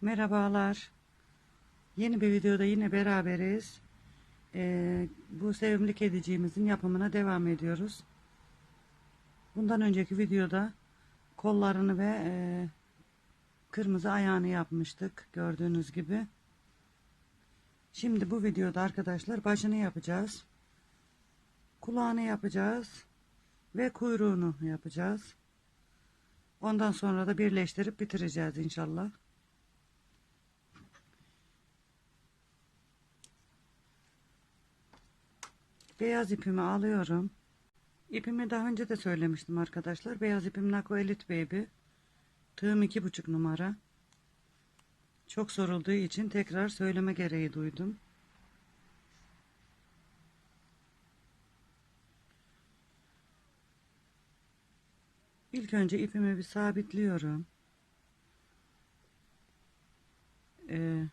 Merhabalar. Yeni bir videoda yine beraberiz. Ee, bu sevimli kediciğimizin yapımına devam ediyoruz. Bundan önceki videoda kollarını ve e, kırmızı ayağını yapmıştık. Gördüğünüz gibi. Şimdi bu videoda arkadaşlar başını yapacağız. Kulağını yapacağız. Ve kuyruğunu yapacağız. Ondan sonra da birleştirip bitireceğiz inşallah. Beyaz ipimi alıyorum. İpimi daha önce de söylemiştim arkadaşlar. Beyaz ipim Nako Elite Baby. Tığım iki buçuk numara. Çok sorulduğu için tekrar söyleme gereği duydum. İlk önce ipimi bir sabitliyorum. Ee,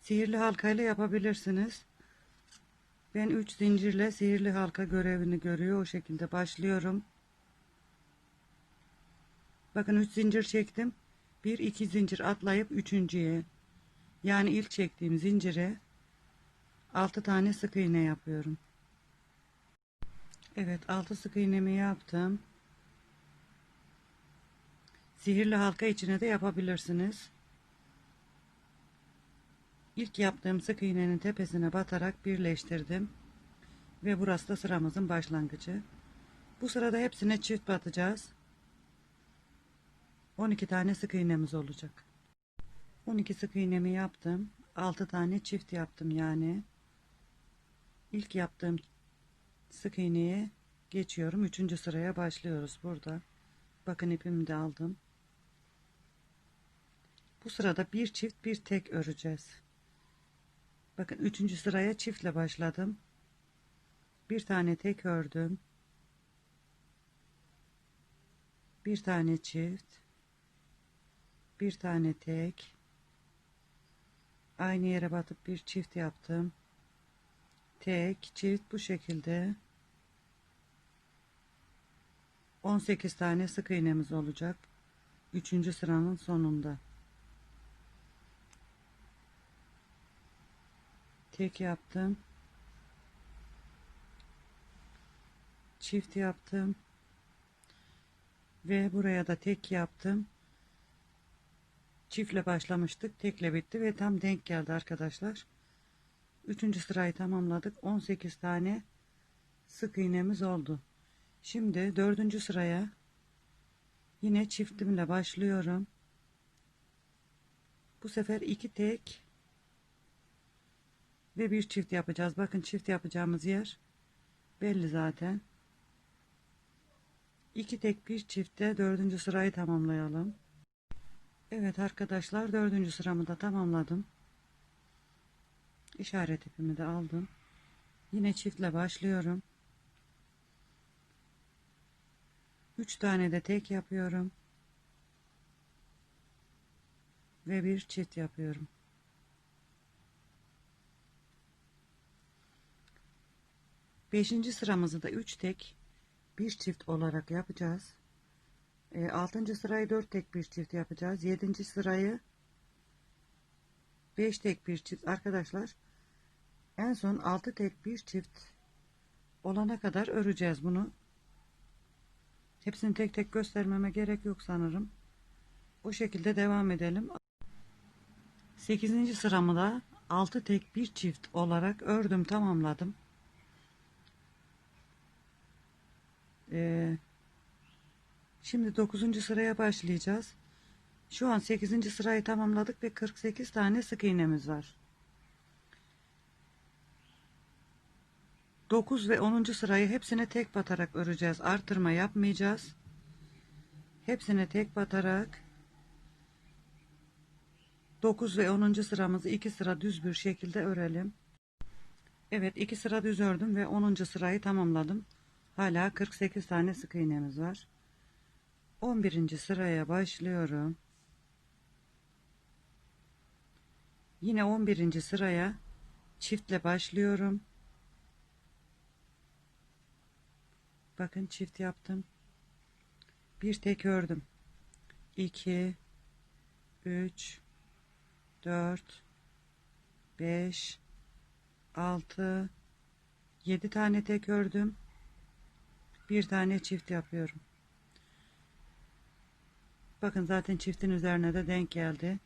sihirli halkayla yapabilirsiniz. Ben 3 zincirle sihirli halka görevini görüyor. O şekilde başlıyorum. Bakın 3 zincir çektim. 1 2 zincir atlayıp üçüncüye yani ilk çektiğim zincire 6 tane sık iğne yapıyorum. Evet 6 sık iğnemi yaptım. Sihirli halka içine de yapabilirsiniz. İlk yaptığım sık iğnenin tepesine batarak birleştirdim. Ve burası da sıramızın başlangıcı. Bu sırada hepsine çift batacağız. 12 tane sık iğnemiz olacak. 12 sık iğnemi yaptım. 6 tane çift yaptım yani. İlk yaptığım sık iğneye geçiyorum. 3. sıraya başlıyoruz burada. Bakın ipimi de aldım. Bu sırada bir çift bir tek öreceğiz. Bakın üçüncü sıraya çiftle başladım. Bir tane tek ördüm. Bir tane çift. Bir tane tek. Aynı yere batıp bir çift yaptım. Tek, çift bu şekilde. 18 tane sık iğnemiz olacak. Üçüncü sıranın sonunda. Tek yaptım. Çift yaptım. Ve buraya da tek yaptım. Çiftle başlamıştık. Tekle bitti ve tam denk geldi arkadaşlar. Üçüncü sırayı tamamladık. 18 tane sık iğnemiz oldu. Şimdi dördüncü sıraya yine çiftimle başlıyorum. Bu sefer iki tek ve bir çift yapacağız. Bakın çift yapacağımız yer belli zaten. İki tek bir çiftte dördüncü sırayı tamamlayalım. Evet arkadaşlar dördüncü sıramı da tamamladım. İşaret ipimi de aldım. Yine çiftle başlıyorum. Üç tane de tek yapıyorum. Ve bir çift yapıyorum. Beşinci sıramızı da 3 tek bir çift olarak yapacağız. E, altıncı sırayı 4 tek bir çift yapacağız. Yedinci sırayı 5 tek bir çift arkadaşlar. En son 6 tek bir çift olana kadar öreceğiz bunu. Hepsini tek tek göstermeme gerek yok sanırım. Bu şekilde devam edelim. 8. sıramı da 6 tek bir çift olarak ördüm tamamladım. Ee, şimdi 9. sıraya başlayacağız. Şu an 8. sırayı tamamladık ve 48 tane sık iğnemiz var. 9 ve 10. sırayı hepsine tek batarak öreceğiz. Artırma yapmayacağız. Hepsine tek batarak 9 ve 10. sıramızı 2 sıra düz bir şekilde örelim. Evet 2 sıra düz ördüm ve 10. sırayı tamamladım. Hala 48 tane sık iğnemiz var. 11. sıraya başlıyorum. Yine 11. sıraya çiftle başlıyorum. Bakın çift yaptım. Bir tek ördüm. 2 3 4 5 6 7 tane tek ördüm. Bir tane çift yapıyorum. Bakın zaten çiftin üzerine de denk geldi.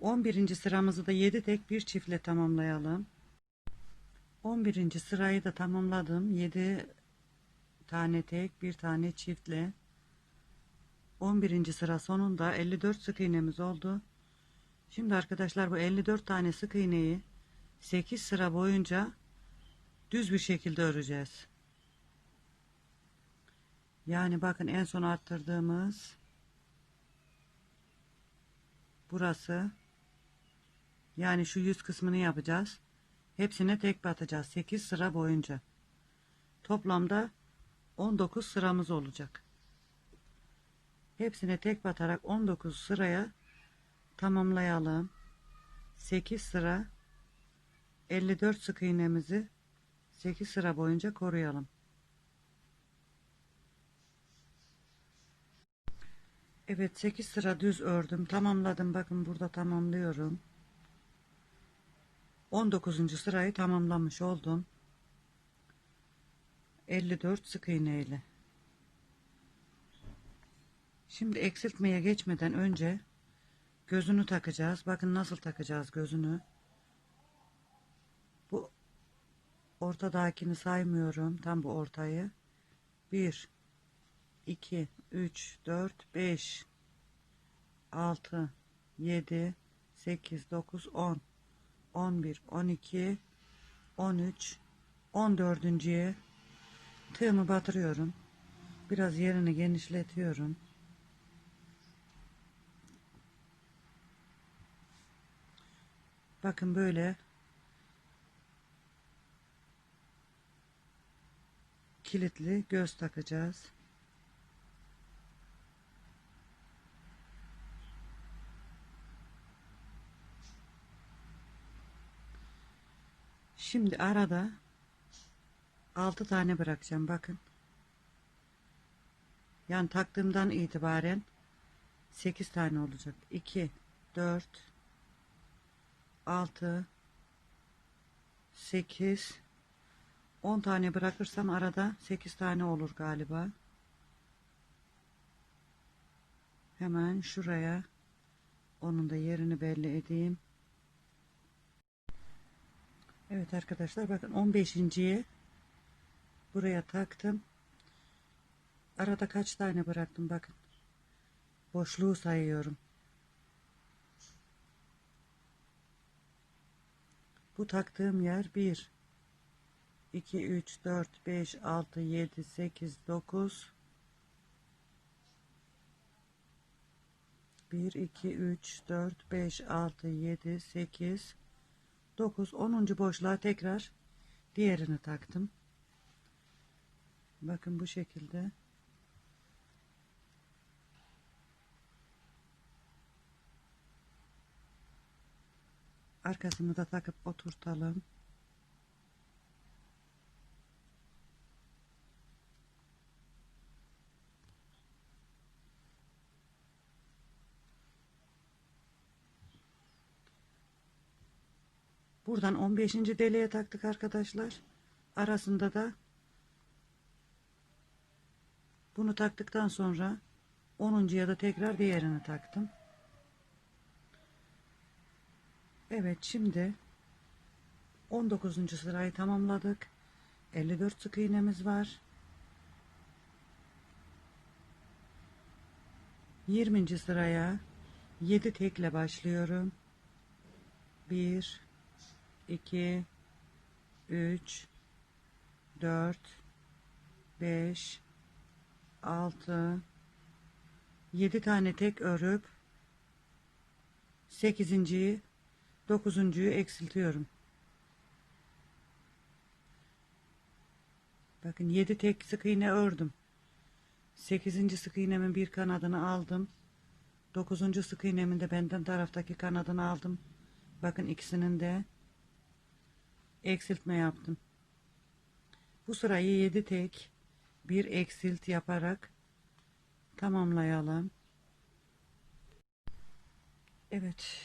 11. sıramızı da 7 tek bir çiftle tamamlayalım. 11. sırayı da tamamladım. 7 tane tek bir tane çiftle. 11. sıra sonunda 54 sık iğnemiz oldu. Şimdi arkadaşlar bu 54 tane sık iğneyi 8 sıra boyunca düz bir şekilde öreceğiz. Yani bakın en son arttırdığımız burası yani şu yüz kısmını yapacağız. Hepsine tek batacağız 8 sıra boyunca. Toplamda 19 sıramız olacak. Hepsine tek batarak 19 sıraya tamamlayalım. 8 sıra 54 sık iğnemizi 8 sıra boyunca koruyalım. Evet 8 sıra düz ördüm. Tamamladım. Bakın burada tamamlıyorum. 19. sırayı tamamlamış oldum. 54 sık iğne ile. Şimdi eksiltmeye geçmeden önce gözünü takacağız. Bakın nasıl takacağız gözünü. Bu ortadakini saymıyorum. Tam bu ortayı. 1 2 3 4 5 6 7 8 9 10 11 12 13 14.ye tığımı batırıyorum. Biraz yerini genişletiyorum. Bakın böyle kilitli göz takacağız. Şimdi arada 6 tane bırakacağım bakın. Yani taktığımdan itibaren 8 tane olacak. 2 4 6 8 10 tane bırakırsam arada 8 tane olur galiba. Hemen şuraya onun da yerini belli edeyim. Evet arkadaşlar bakın 15.ye buraya taktım. Arada kaç tane bıraktım bakın. Boşluğu sayıyorum. Bu taktığım yer 1 2 3 4 5 6 7 8 9 1 2 3 4 5 6 7 8 9 10. boşluğa tekrar diğerini taktım. Bakın bu şekilde. Arkasını da takıp oturtalım. Buradan 15. deliğe taktık arkadaşlar. Arasında da bunu taktıktan sonra 10. da tekrar diğerini taktım. Evet şimdi 19. sırayı tamamladık. 54 sık iğnemiz var. 20. sıraya 7 tekle başlıyorum. 1 2 3 4 5 6 7 tane tek örüp 8.yi 9.yu eksiltiyorum. Bakın 7 tek sık iğne ördüm. 8. sık iğnemin bir kanadını aldım. 9. sık iğnemin de benden taraftaki kanadını aldım. Bakın ikisinin de eksiltme yaptım. Bu sırayı 7 tek bir eksilt yaparak tamamlayalım. Evet.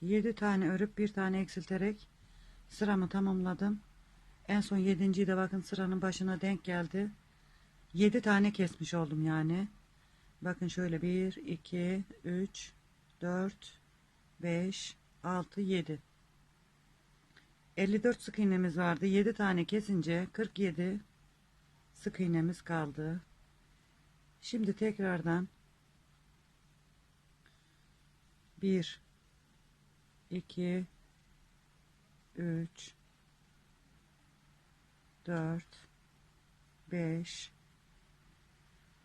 7 tane örüp bir tane eksilterek sıramı tamamladım. En son yedinciyi de bakın sıranın başına denk geldi. 7 tane kesmiş oldum yani. Bakın şöyle 1, 2, 3, 4, 5, 6, 7. 54 sık iğnemiz vardı. 7 tane kesince 47 sık iğnemiz kaldı. Şimdi tekrardan 1 2 3 4 5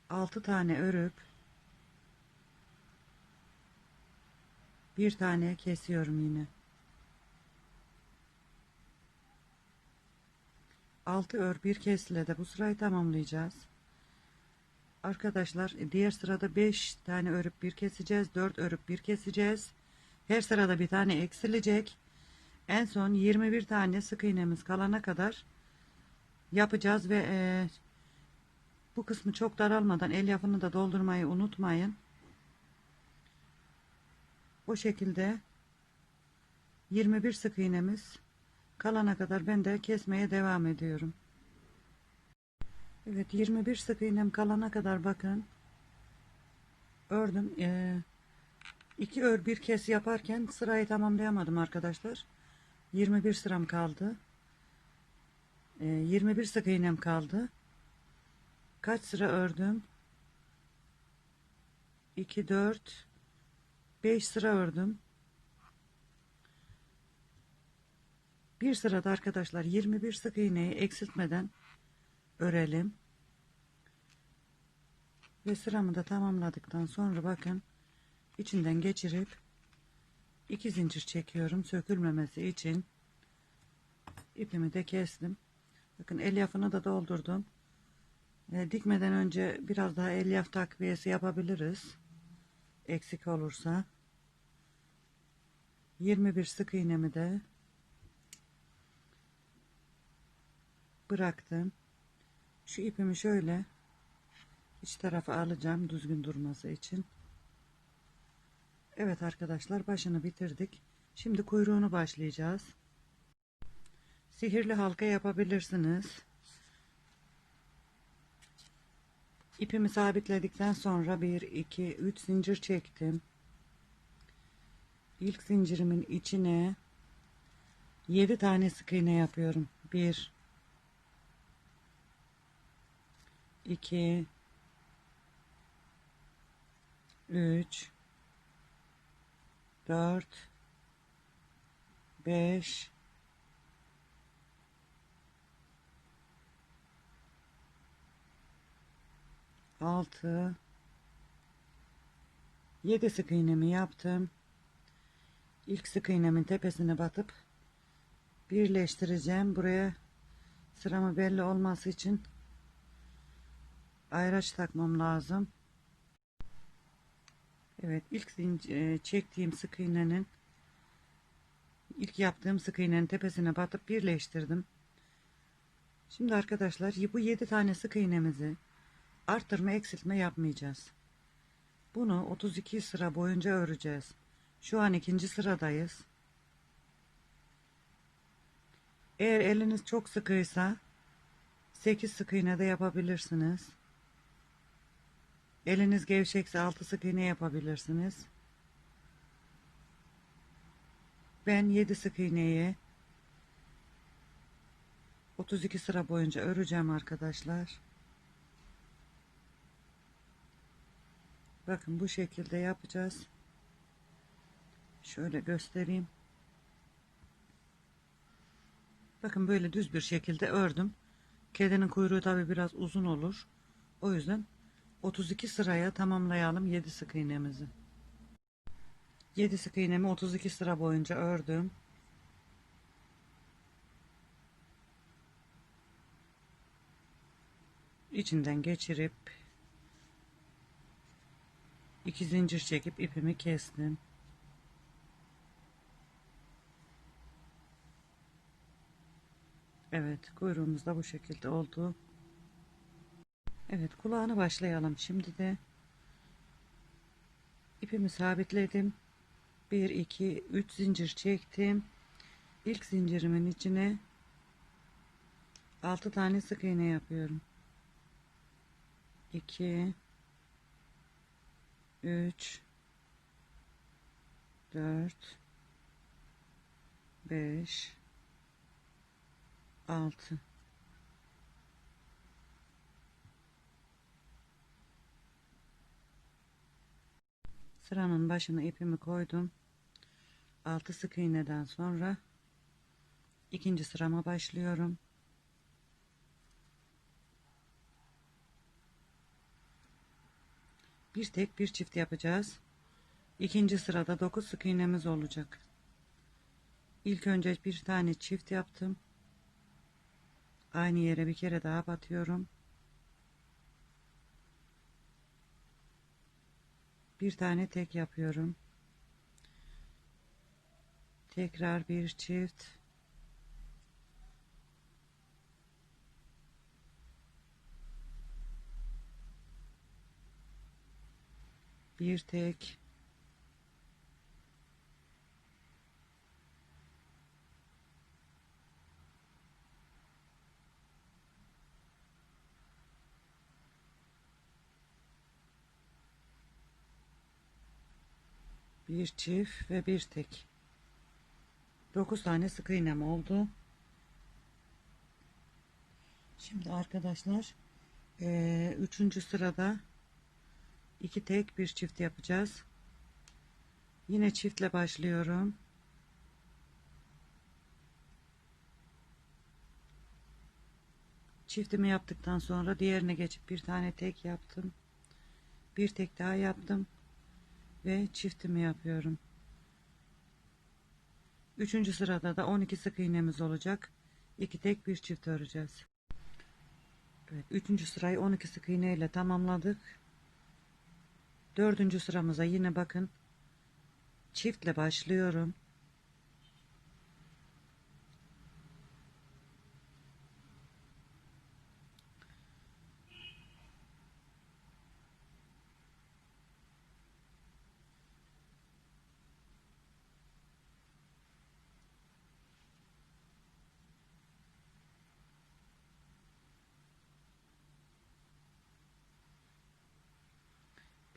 6 tane örüp bir tane kesiyorum yine. 6 ör bir kesle de bu sırayı tamamlayacağız. Arkadaşlar diğer sırada 5 tane örüp bir keseceğiz. 4 örüp bir keseceğiz. Her sırada bir tane eksilecek. En son 21 tane sık iğnemiz kalana kadar yapacağız ve e, bu kısmı çok daralmadan elyafını da doldurmayı unutmayın. Bu şekilde 21 sık iğnemiz kalana kadar ben de kesmeye devam ediyorum. Evet 21 sık iğnem kalana kadar bakın ördüm. Ee, iki ör bir kes yaparken sırayı tamamlayamadım arkadaşlar. 21 sıram kaldı. Ee, 21 sık iğnem kaldı. Kaç sıra ördüm? 2 4 5 sıra ördüm. Bir sırada arkadaşlar 21 sık iğneyi eksiltmeden örelim. Ve sıramı da tamamladıktan sonra bakın içinden geçirip iki zincir çekiyorum sökülmemesi için ipimi de kestim. Bakın elyafını da doldurdum. E, dikmeden önce biraz daha elyaf takviyesi yapabiliriz. Eksik olursa. 21 sık iğnemi de bıraktım. Şu ipimi şöyle iç tarafa alacağım düzgün durması için. Evet arkadaşlar başını bitirdik. Şimdi kuyruğunu başlayacağız. Sihirli halka yapabilirsiniz. İpimi sabitledikten sonra 1 2 3 zincir çektim. İlk zincirimin içine 7 tane sık iğne yapıyorum. 1 2 3 4 5 6 7 sık iğnemi yaptım. İlk sık iğnemin tepesine batıp birleştireceğim. Buraya sıramı belli olması için ayraç takmam lazım. Evet ilk e, çektiğim sık iğnenin ilk yaptığım sık iğnenin tepesine batıp birleştirdim. Şimdi arkadaşlar bu 7 tane sık iğnemizi arttırma eksiltme yapmayacağız. Bunu 32 sıra boyunca öreceğiz. Şu an ikinci sıradayız. Eğer eliniz çok sıkıysa 8 sık iğne de yapabilirsiniz. Eliniz gevşekse 6 sık iğne yapabilirsiniz. Ben 7 sık iğneyi 32 sıra boyunca öreceğim arkadaşlar. Bakın bu şekilde yapacağız. Şöyle göstereyim. Bakın böyle düz bir şekilde ördüm. Kedinin kuyruğu tabi biraz uzun olur. O yüzden 32 sıraya tamamlayalım 7 sık iğnemizi. 7 sık iğnemi 32 sıra boyunca ördüm. İçinden geçirip iki zincir çekip ipimi kestim. Evet kuyruğumuz da bu şekilde oldu. Evet kulağını başlayalım şimdi de ipimi sabitledim 1 2 3 zincir çektim. İlk zincirimin içine 6 tane sık iğne yapıyorum. 2 3 4 5 6 Sıranın başına ipimi koydum. 6 sık iğneden sonra ikinci sırama başlıyorum. Bir tek bir çift yapacağız. İkinci sırada 9 sık iğnemiz olacak. İlk önce bir tane çift yaptım. Aynı yere bir kere daha batıyorum. Bir tane tek yapıyorum. Tekrar bir çift. Bir tek. Bir çift ve bir tek. 9 tane sık iğnem oldu. Şimdi arkadaşlar e, üçüncü sırada iki tek bir çift yapacağız. Yine çiftle başlıyorum. Çiftimi yaptıktan sonra diğerine geçip bir tane tek yaptım. Bir tek daha yaptım ve çiftimi yapıyorum. Üçüncü sırada da 12 sık iğnemiz olacak. 2 tek bir çift öreceğiz. Evet, üçüncü sırayı 12 sık iğne ile tamamladık. Dördüncü sıramıza yine bakın. Çiftle başlıyorum.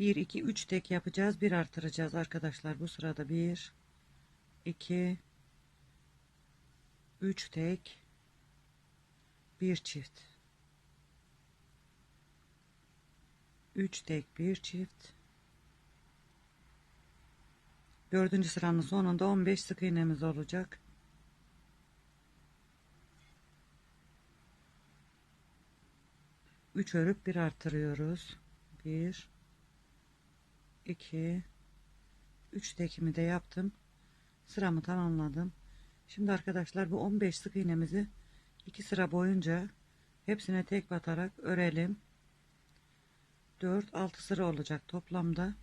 Bir, iki, üç tek yapacağız. Bir artıracağız arkadaşlar. Bu sırada bir, iki, üç tek, bir çift. Üç tek, bir çift. Dördüncü sıranın sonunda 15 sık iğnemiz olacak. Üç örüp bir artırıyoruz. Bir, 2 3 tekimi de yaptım. Sıramı tamamladım. Şimdi arkadaşlar bu 15 sık iğnemizi 2 sıra boyunca hepsine tek batarak örelim. 4 6 sıra olacak toplamda.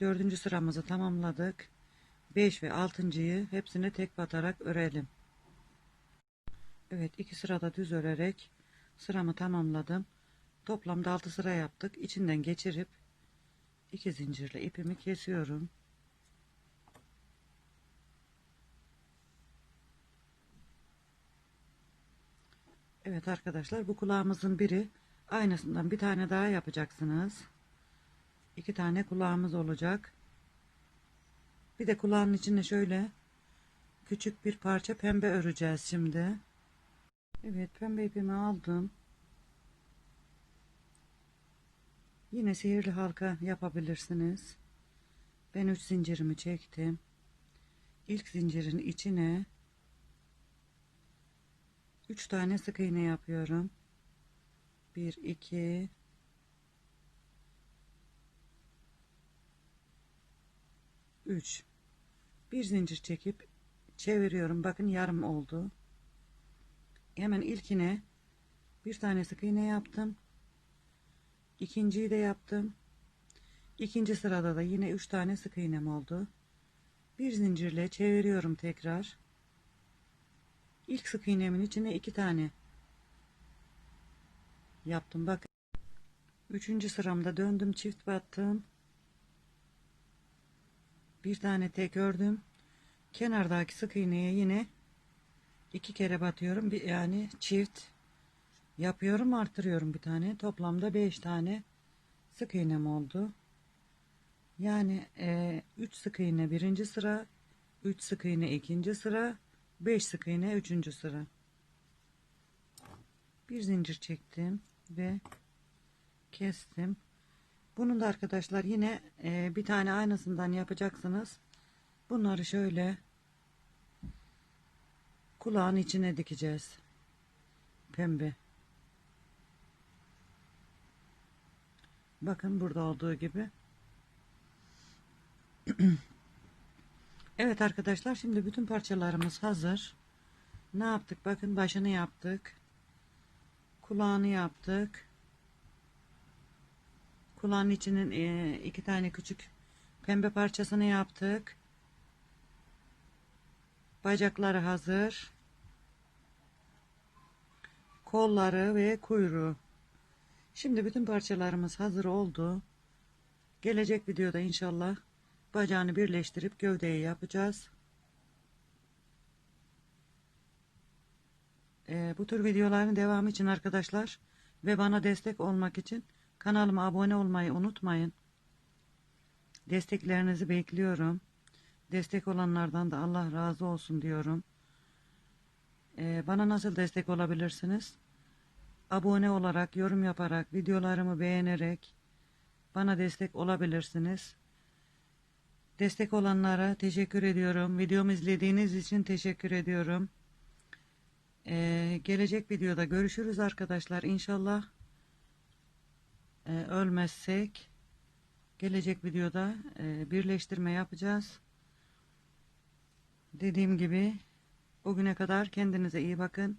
Dördüncü sıramızı tamamladık. 5 ve 6.yı hepsine tek batarak örelim. Evet iki sırada düz örerek sıramı tamamladım Toplamda 6 sıra yaptık. İçinden geçirip iki zincirle ipimi kesiyorum. Evet arkadaşlar bu kulağımızın biri aynısından bir tane daha yapacaksınız. İki tane kulağımız olacak. Bir de kulağın içine şöyle küçük bir parça pembe öreceğiz şimdi. Evet pembe ipimi aldım. Yine sihirli halka yapabilirsiniz. Ben 3 zincirimi çektim. İlk zincirin içine 3 tane sık iğne yapıyorum. 1 2 3 bir zincir çekip çeviriyorum. Bakın yarım oldu. Hemen ilkine bir tane sık iğne yaptım. İkinciyi de yaptım. İkinci sırada da yine üç tane sık iğnem oldu. Bir zincirle çeviriyorum tekrar. İlk sık iğnemin içine iki tane yaptım. Bakın. Üçüncü sıramda döndüm çift battım. Bir tane tek ördüm. Kenardaki sık iğneye yine iki kere batıyorum. Yani çift yapıyorum artırıyorum bir tane. Toplamda beş tane sık iğnem oldu. Yani 3 sık iğne birinci sıra, 3 sık iğne ikinci sıra, 5 sık iğne üçüncü sıra. Bir zincir çektim ve kestim. Bunun da arkadaşlar yine e, bir tane aynısından yapacaksınız. Bunları şöyle kulağın içine dikeceğiz. Pembe. Bakın burada olduğu gibi. Evet arkadaşlar şimdi bütün parçalarımız hazır. Ne yaptık? Bakın başını yaptık. Kulağını yaptık. Kulağın içinin e, iki tane küçük pembe parçasını yaptık. Bacakları hazır. Kolları ve kuyruğu. Şimdi bütün parçalarımız hazır oldu. Gelecek videoda inşallah bacağını birleştirip gövdeyi yapacağız. Ee, bu tür videoların devamı için arkadaşlar ve bana destek olmak için kanalıma abone olmayı unutmayın. Desteklerinizi bekliyorum. Destek olanlardan da Allah razı olsun diyorum. Ee, bana nasıl destek olabilirsiniz? Abone olarak, yorum yaparak, videolarımı beğenerek bana destek olabilirsiniz. Destek olanlara teşekkür ediyorum. Videomu izlediğiniz için teşekkür ediyorum. Ee, gelecek videoda görüşürüz arkadaşlar. İnşallah e, ölmezsek gelecek videoda e, birleştirme yapacağız. Dediğim gibi bugüne kadar kendinize iyi bakın.